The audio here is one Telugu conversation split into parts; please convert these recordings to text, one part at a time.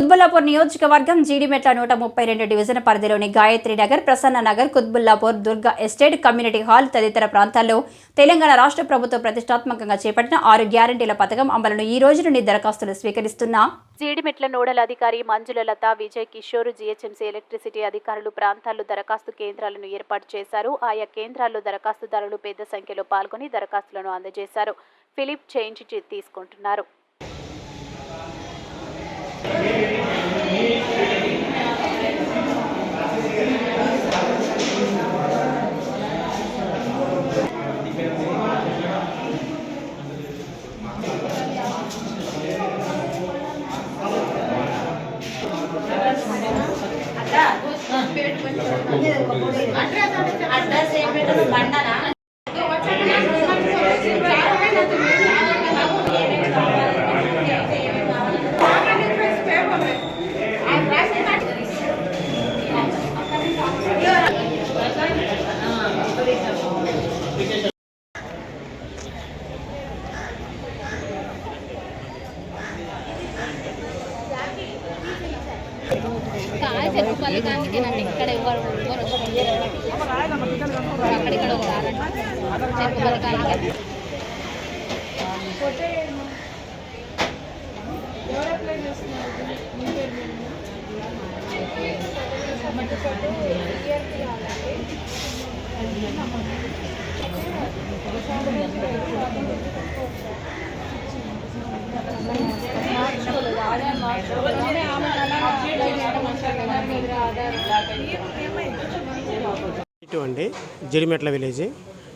కుత్బుల్లాపూర్ నియోజకవర్గం జీడిమెట్ల నూట ముప్పై రెండు డివిజన్ పరిధిలోని Gayatri Nagar Prasanna Nagar Quthbullapur Durga estate community hall తదితర ప్రాంతాల్లో తెలంగాణ రాష్ట్ర ప్రభుత్వం ప్రతిష్టాత్మకంగా చేపట్టిన ఆరు గ్యారంటీల పథకం అమలును ఈ రోజు నుండి దరఖాస్తులు స్వీకరిస్తున్న. జీడిమెట్ల నోడల్ అధికారి మంజులలత విజయ్ కిషోర్ జీహెచ్ఎంసీ ఎలక్ట్రిసిటీ అధికారులు ప్రాంతాల్లో దరఖాస్తు కేంద్రాలను ఏర్పాటు చేశారు. ఆయా కేంద్రాల్లో దరఖాస్తుదారులు పెద్ద సంఖ్యలో పాల్గొని దరఖాస్తులను అందజేశారు. ఫిలిప్ చేయించి తీసుకుంటున్నారు. మండనా ఏం పెట్టారు బండనా చెరుకు పథకానికేనండి ఇక్కడ ఎవరు ఎవరు అక్కడిక్కడ రారండి చెరుకు చేస్తున్నారు అండి జిడిమెట్ల విలేజ్.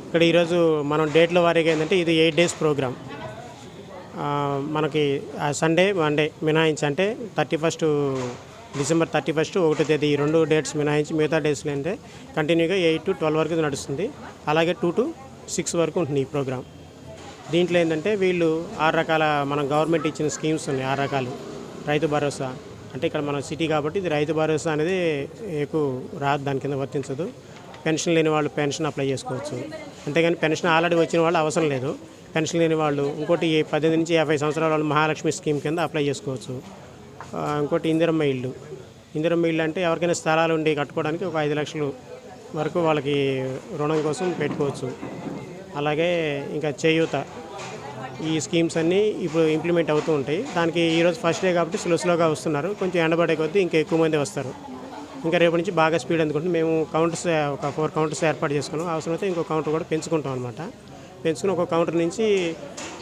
ఇక్కడ ఈరోజు మనం డేట్ల వారీగా ఏంటంటే ఇది ఎయిట్ డేస్ ప్రోగ్రామ్. మనకి సండే మండే మినహాయించి అంటే thirty first December thirty first ఒకటో తేదీ ఈ రెండు డేట్స్ మినహాయించి మిగతా డేస్లో అంటే కంటిన్యూగా ఎయిట్ టు ట్వెల్వ్ వరకు నడుస్తుంది. అలాగే టూ టు సిక్స్ వరకు ఉంటుంది ఈ ప్రోగ్రామ్. దీంట్లో ఏంటంటే వీళ్ళు ఆరు రకాల మన గవర్నమెంట్ ఇచ్చిన స్కీమ్స్ ఉన్నాయి ఆరు రకాలు. రైతు భరోసా అంటే ఇక్కడ మన సిటీ కాబట్టి ఇది రైతు భరోసా అనేది ఎక్కువ రాదు దాని కింద వర్తించదు. పెన్షన్ లేని వాళ్ళు పెన్షన్ అప్లై చేసుకోవచ్చు. అంతేగాని పెన్షన్ ఆల్రెడీ వచ్చిన వాళ్ళు అవసరం లేదు. పెన్షన్ లేని వాళ్ళు ఇంకోటి ఈ పద్దెనిమిది నుంచి యాభై సంవత్సరాల వాళ్ళు మహాలక్ష్మి స్కీమ్ కింద అప్లై చేసుకోవచ్చు. ఇంకోటి ఇందిరమ్మ ఇల్లు. ఇందిరమ్మ ఇల్లు అంటే ఎవరికైనా స్థలాలు ఉండి కట్టుకోవడానికి ఒక ఐదు లక్షలు వరకు వాళ్ళకి రుణం కోసం పెట్టుకోవచ్చు. అలాగే ఇంకా చేయూత. ఈ స్కీమ్స్ అన్నీ ఇప్పుడు ఇంప్లిమెంట్ అవుతూ ఉంటాయి. దానికి ఈరోజు ఫస్ట్ డే కాబట్టి స్లో స్లోగా వస్తున్నారు. కొంచెం ఎండబడే కొద్దీ ఇంకా ఎక్కువ మంది వస్తారు. ఇంకా రేపు నుంచి బాగా స్పీడ్ అందుకుంటుంది. మేము కౌంటర్స్ ఒక ఫోర్ కౌంటర్స్ ఏర్పాటు చేసుకున్నాం. అవసరమైతే ఇంకో కౌంటర్ కూడా పెంచుకుంటాం అనమాట పెంచుకుని ఒక కౌంటర్ నుంచి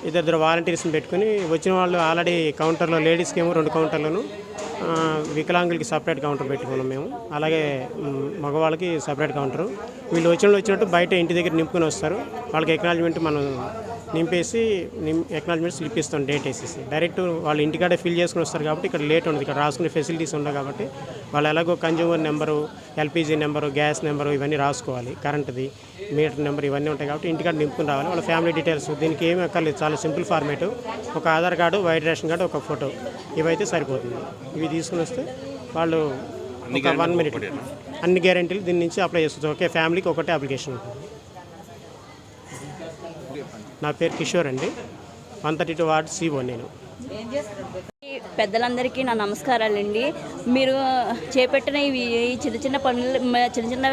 ఇద్దరు వాలంటీర్స్ని పెట్టుకుని వచ్చిన వాళ్ళు ఆల్రెడీ కౌంటర్లో లేడీస్కి ఏమో రెండు కౌంటర్లను వికలాంగులకి సపరేట్ కౌంటర్ పెట్టుకున్నాం మేము. అలాగే మగవాళ్ళకి సపరేట్ కౌంటరు వీళ్ళు వచ్చిన వచ్చినట్టు బయట ఇంటి దగ్గర నింపుకొని వస్తారు. వాళ్ళకి ఎక్నాలజ్మెంట్ మనం నింపేసి నిం ఎక్నాలజ్మెంట్ స్లిప్ ఇస్తాం డేట్ వేసేసి. డైరెక్ట్ వాళ్ళు ఇంటికాడే ఫిల్ చేసుకుని వస్తారు కాబట్టి ఇక్కడ లేట్ ఉండదు. ఇక్కడ రాసుకునే ఫెసిలిటీస్ ఉండవు కాబట్టి వాళ్ళు ఎలాగో consumer number LPG number gas number ఇవన్నీ రాసుకోవాలి కరెంట్ది మీటర్ నెంబర్ ఇవన్నీ ఉంటాయి కాబట్టి ఇంటికాడ నింపుకుని రావాలి. వాళ్ళ ఫ్యామిలీ డీటెయిల్స్ దీనికి ఏమి అక్కర్లేదు. చాలా సింపుల్ ఫార్మేట్ ఒక Aadhaar card white ration card ఒక ఫోటో. ఇవైతే సరిపోతుంది. ఇవి తీసుకుని వస్తే వాళ్ళు ఒక వన్ మినిట్ అన్ని గ్యారెంటీలు దీని నుంచి అప్లై చేసుకోవచ్చు ఓకే ఫ్యామిలీకి ఒకటే అప్లికేషన్ ఉంటుంది. నా పేరు కిషోర్ అండి. One thirty two ward CO నేను. పెద్దలందరికీ నా నమస్కారాలండి. మీరు చేపట్టిన ఇవి ఈ చిన్న చిన్న పనులు చిన్న చిన్న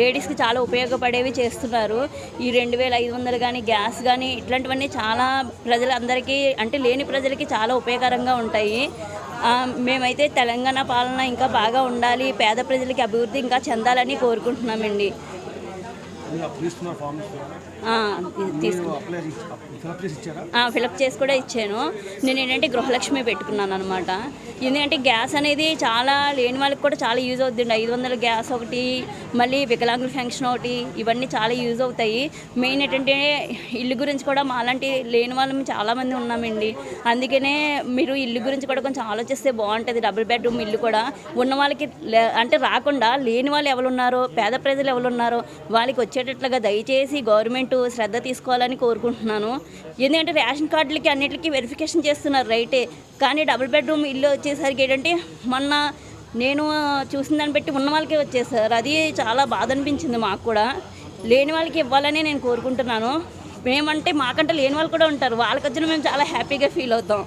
లేడీస్కి చాలా ఉపయోగపడేవి చేస్తున్నారు. ఈ రెండు వేల ఐదు వందలు కానీ గ్యాస్ కానీ ఇట్లాంటివన్నీ చాలా ప్రజలందరికీ అంటే లేని ప్రజలకి చాలా ఉపయోగకరంగా ఉంటాయి. మేమైతే తెలంగాణ పాలన ఇంకా బాగా ఉండాలి పేద ప్రజలకి అభివృద్ధి ఇంకా చెందాలని కోరుకుంటున్నామండి. ఫిలప్ చేసి ఇచ్చారా? ఫిలప్ చేసి కూడా ఇచ్చాను. నేను ఏంటంటే గృహలక్ష్మి పెట్టుకున్నాను అనమాట ఎందుకంటే గ్యాస్ అనేది చాలా లేని వాళ్ళకి కూడా చాలా యూజ్ అవుతుంది ఐదు వందల గ్యాస్ ఒకటి మళ్ళీ వికలాంగుల ఫంక్షన్ ఒకటి ఇవన్నీ చాలా యూజ్ అవుతాయి. మెయిన్ ఏంటంటే ఇల్లు గురించి కూడా మాలాంటి లేని వాళ్ళం చాలామంది ఉన్నామండి. అందుకనే మీరు ఇల్లు గురించి కూడా కొంచెం ఆలోచిస్తే బాగుంటుంది. డబుల్ బెడ్రూమ్ ఇల్లు కూడా. ఉన్న వాళ్ళకి లే- అంటే రాకుండా లేని వాళ్ళు ఎవరు ఉన్నారో పేద ప్రజలు ఎవరు ఉన్నారో వాళ్ళకి వచ్చేటట్లుగా దయచేసి గవర్నమెంట్ శ్రద్ధ తీసుకోవాలని కోరుకుంటున్నాను. ఎందుకంటే రేషన్ కార్డులకి అన్నిటికీ వెరిఫికేషన్ చేస్తున్నారు రైటే. కానీ డబుల్ బెడ్రూమ్ ఇల్లు వచ్చేసరికి ఏంటంటే మొన్న నేను చూసిన దాన్ని బట్టి ఉన్న వాళ్ళకే వచ్చేసారు అది చాలా బాధ అనిపించింది మాకు కూడా. లేని వాళ్ళకి ఇవ్వాలని నేను కోరుకుంటున్నాను. మేమంటే మాకంటే లేని వాళ్ళు కూడా ఉంటారు. వాళ్ళకి వచ్చిన మేము చాలా హ్యాపీగా ఫీల్ అవుతాం.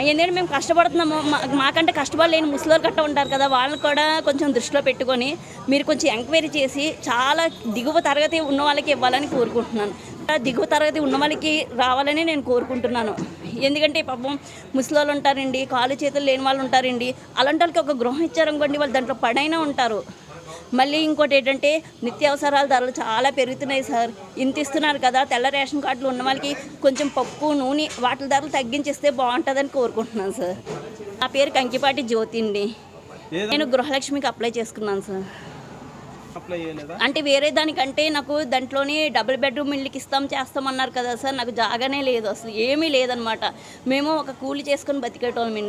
ఎందుకంటే మేము కష్టపడుతున్నాము. మా- మాకంటే కష్టపడలేని ముసలోళ్ళు గట్ట ఉంటారు కదా వాళ్ళని కూడా కొంచెం దృష్టిలో పెట్టుకొని మీరు కొంచెం ఎంక్వైరీ చేసి చాలా దిగువ తరగతి ఉన్న వాళ్ళకి ఇవ్వాలని కోరుకుంటున్నాను. దిగువ తరగతి ఉన్న వాళ్ళకి రావాలని నేను కోరుకుంటున్నాను. ఎందుకంటే పాపం ముసలోళ్ళు ఉంటారండి కాలు చేతులు లేని వాళ్ళు ఉంటారండి. అలాంటి వాళ్ళకి ఒక గృహం ఇచ్చారనుకోండి వాళ్ళు దాంట్లో పడైనా ఉంటారు. మళ్ళీ ఇంకోటి ఏంటంటే నిత్యావసరాల ధరలు చాలా పెరుగుతున్నాయి సార్. ఇంత ఇస్తున్నారు కదా తెల్ల రేషన్ కార్డులు ఉన్న వాళ్ళకి కొంచెం పప్పు నూనె వాటి ధరలు తగ్గించిస్తే బాగుంటుందని కోరుకుంటున్నాను సార్. నా పేరు కంకిపాటి జ్యోతి అండి. నేను గృహలక్ష్మికి అప్లై చేసుకున్నాను సార్. అంటే వేరే దానికంటే నాకు దాంట్లోని డబుల్ బెడ్రూమ్ ఇల్లుకి ఇస్తాం చేస్తామన్నారు కదా సార్. నాకు జాగానే లేదు అసలు ఏమీ లేదనమాట. మేము ఒక కూలి చేసుకొని బతికేటోళ్ళం